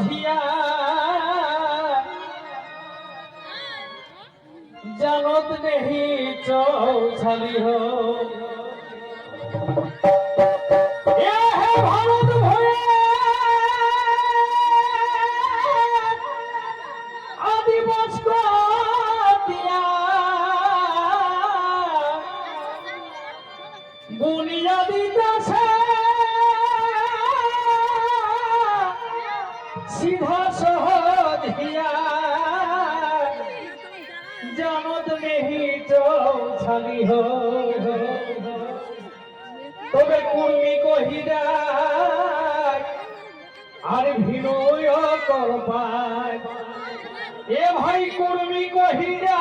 হিয়া জানত নেহি চৌছালি হে ভারত চৌছালি হো তবে কুর্মি কহিরা আর ভিনয় করপায় এ ভাই কুর্মি কহিরা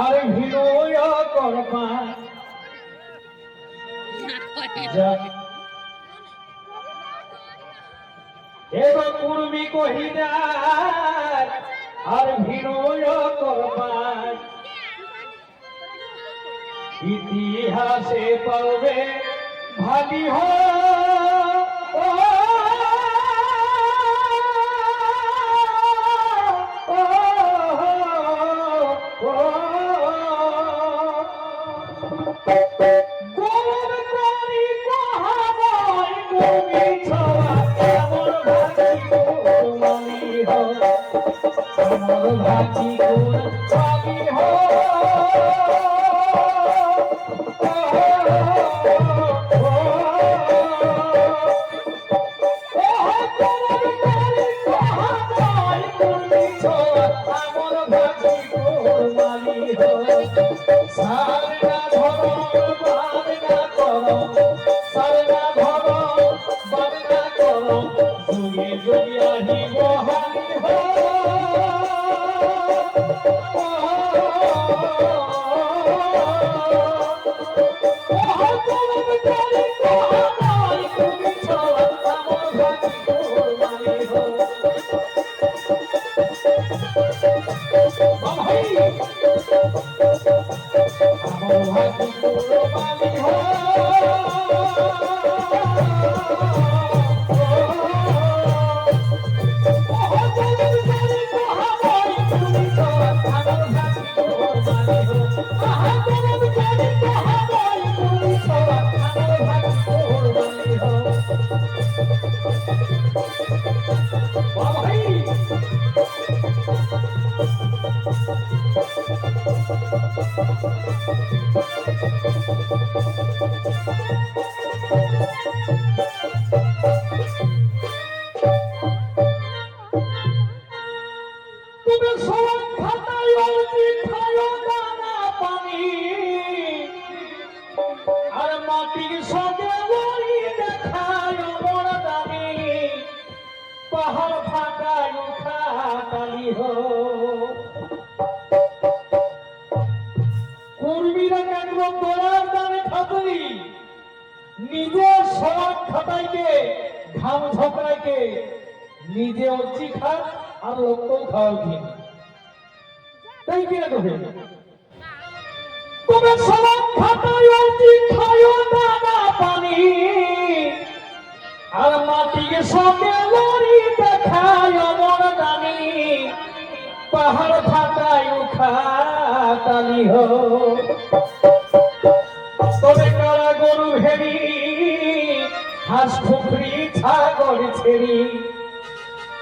আর করপায় যা- এগো কুর্মি কহিদার আর ভিনয় করবার ইতিহাসে পাবে ভাবি হ কুর্মীরা কেন তোরার দামে খাতলি নিজের সব খাতাইকে, ঘাম ঝপড়াইকে নিজে অচি খা আর লোককেও আর মাটিকে সঙ্গে লড়ি দেখায় পাহাড় খাটালি হো। তবে কারা গরু ভেড়ি, হাঁস খুখরি ছাগল ছেড়ি,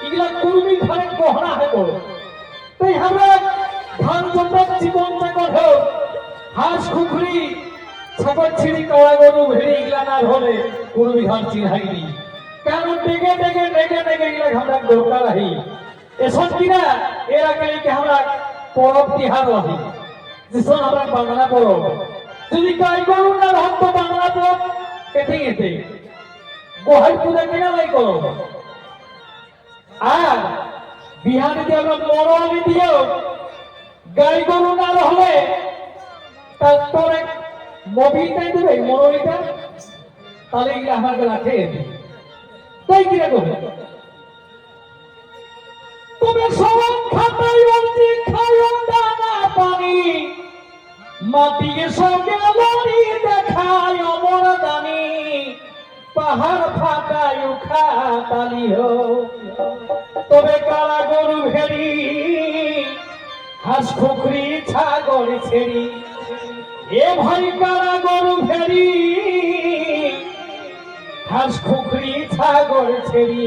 এগুলা কুর্মি ঘরে গহনা হয়ে তাই আমরা ধান জন্মার জীবনটা কথা হাঁস খুখরি ছাগল ছিড়ি, কারা গরু ভেড়ি, এগুলা না হলে কুর্মি ধান চিনহাইনি কারণ ডেকে ডেকে ডেকে ডেকে এগুলা আমরা দরকার আহি। এসব কিনা এর আগে কি আমরা পরব তিহার রাহি যেসব আমরা বাংলা পরব যদি গাই গরু না রক্ত বাংলা পরব কেটে গেছে গোহাই পূজা কেনা লাই করো। আর বিহারে দিয়ে আমরা মরলি দিয়েও গাই গরু না হলে তারপরে মোবিলটাই দেবে মরলিটা তাহলে আমার দিই তাই কিনা তবে সবার খাতায় অতি খায় দানা পানি। মাটিকে সঙ্গে লড়ি দেখায় অমর দানি। পাহাড় ফাটায় খাতালি হো। তবে কালা গরু ভেড়ি, হাঁস খুকরি, ছাগল ছেড়ি। এ ভাই কালা গরু ভেড়ি, হাঁস খুকরি, ছাগল ছেড়ি।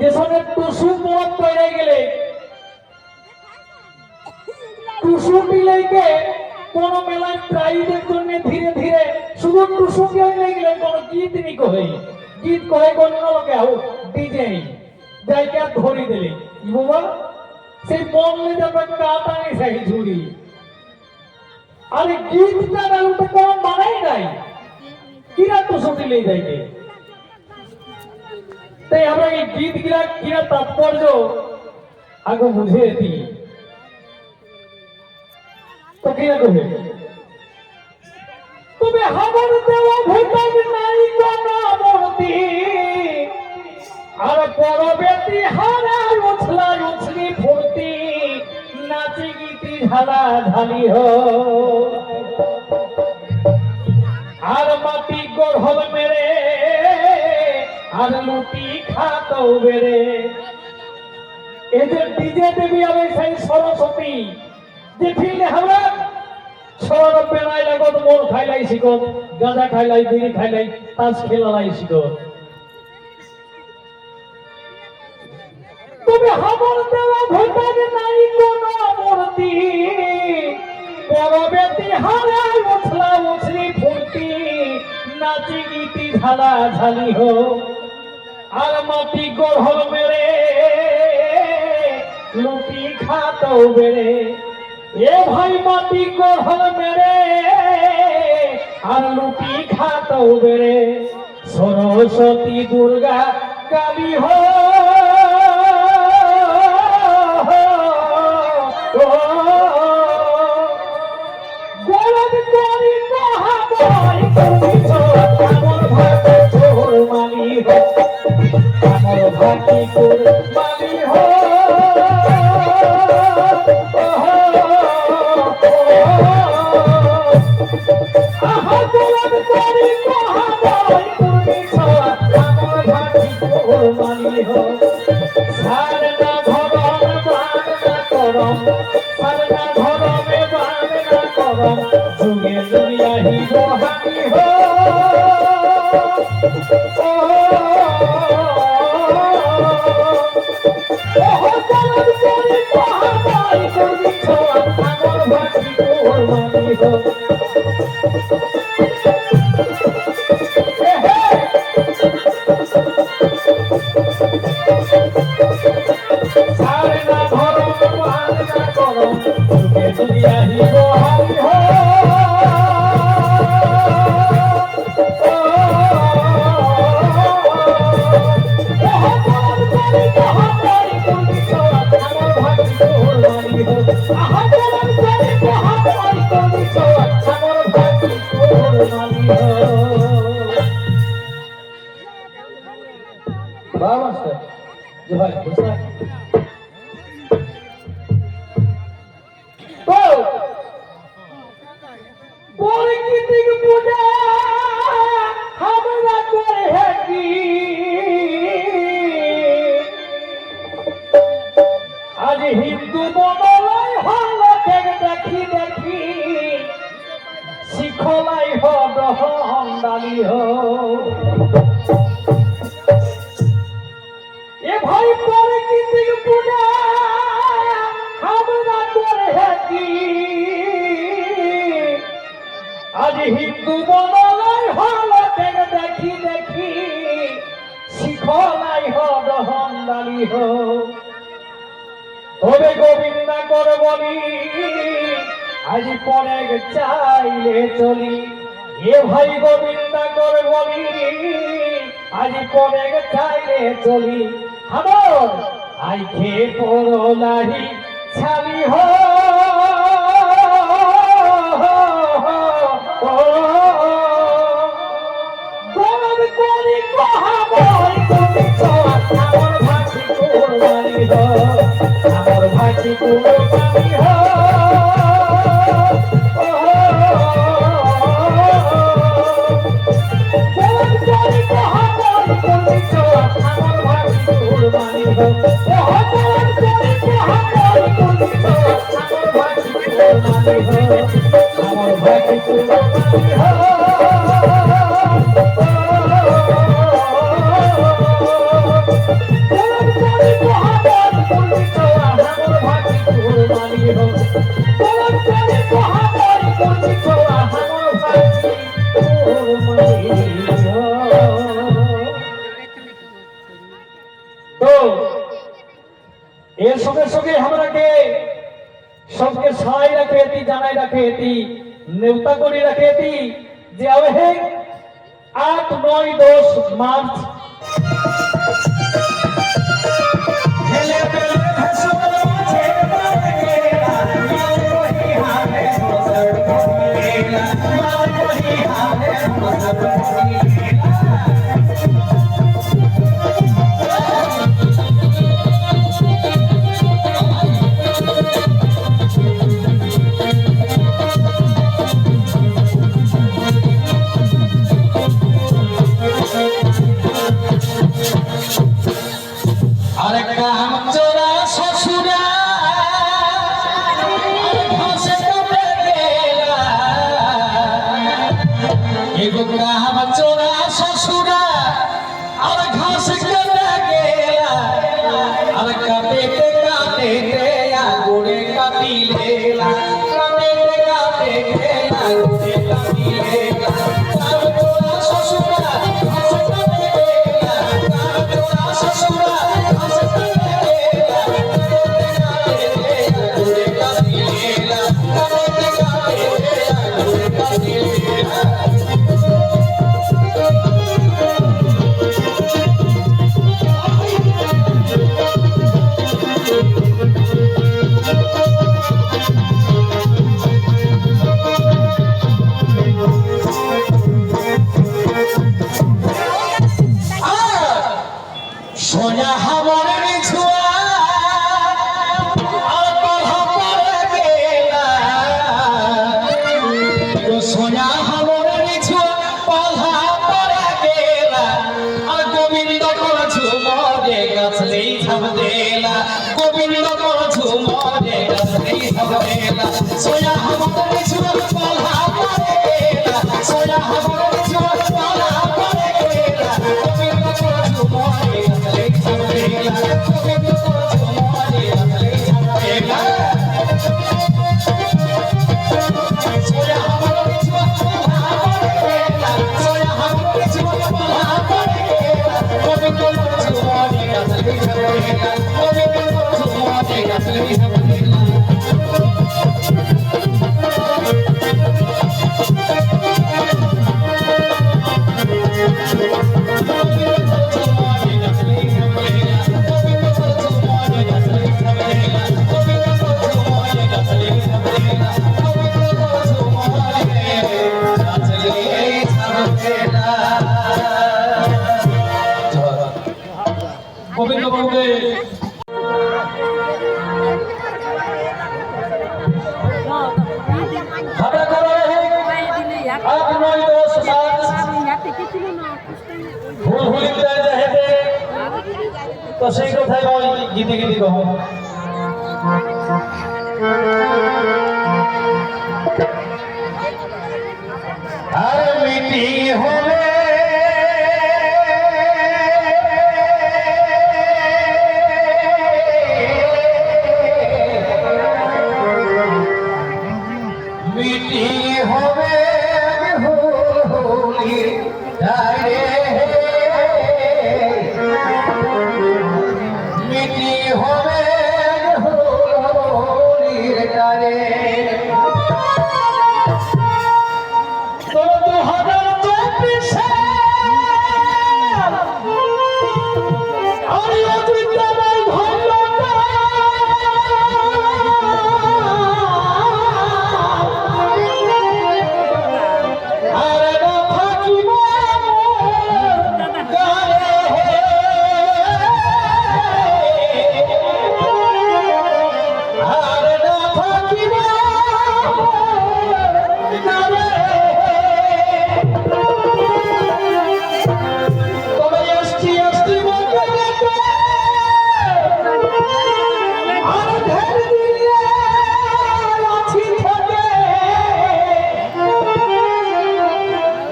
যেসনে টুসু পরব পেরে গেলে। টুসু দিলেকে কোন মেলায় প্রাইজের জন্য ধীরে ধীরে শুধু টুসু গেলে গেলে কোন গীত নি কহে। গীত কহে কোন লোকে আও ডিজে যাইকে ধরি দিলে। বাবা? সেই মনলে যাবে কাতানি সেই ঝুড়ি। আরে গীতটা ওটা কোনো মানেই নাই। কিরা টুসু দিলে যাইকে তাই আমরা এই গীত গিরা কিরা তাৎপর্য? আগে বুঝে দিই তো কিরা কবে? তবে নাই কোন আর পরবেতি হারা উছলা উছলি ফুর্তি। নাচি গীতি ঝালা ঝালি হো আর মাটি গড়হল মেরে। আর লুটি খাতো বেড়ে এই যে ডিজে দেবী আমি সেই সরস্বতী, যে ফিল্ডে আমরা সর বেড়াই লাগত মোর খাইলাই শিকত, গাঁজা খাইলাই, বিড়ি খাইলাই তাস খেলালাই শিকত। তবে হাবর দেওয়া ভোটার নাই কোন মূর্তি পরবেতি হারাই উছলা উছলি ফুর্তি, নাচি গীতি ঝালা ঝালি হো আর মাটি গড়হল বেড়ে, লুটি খাতো বেড়ে। এ ভাই মাটি গড়হল বেড়ে, আর লুটি খাতো বেড়ে। সরস্বতী দুর্গা কালী হো ভাতে চোর মালি হো হবে গোবিন্দা করবনি আজ পরে চাইলে চলি। এ ভাই গোবিন্দা করবনি আজ পরে চাইলে চলি। আমার আই খেয়ে পড়ো নাহি, ছালি হো। করি কহাবো তুমি তো আমার Oh, ती जानाई রাখে এটি নেতা করে রাখে এটি যে আবে আট, নয়, দশ মার্চ। খেলে পেলে আরেকটা सोया हम सोया हम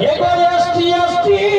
এবার আসছি আসছি।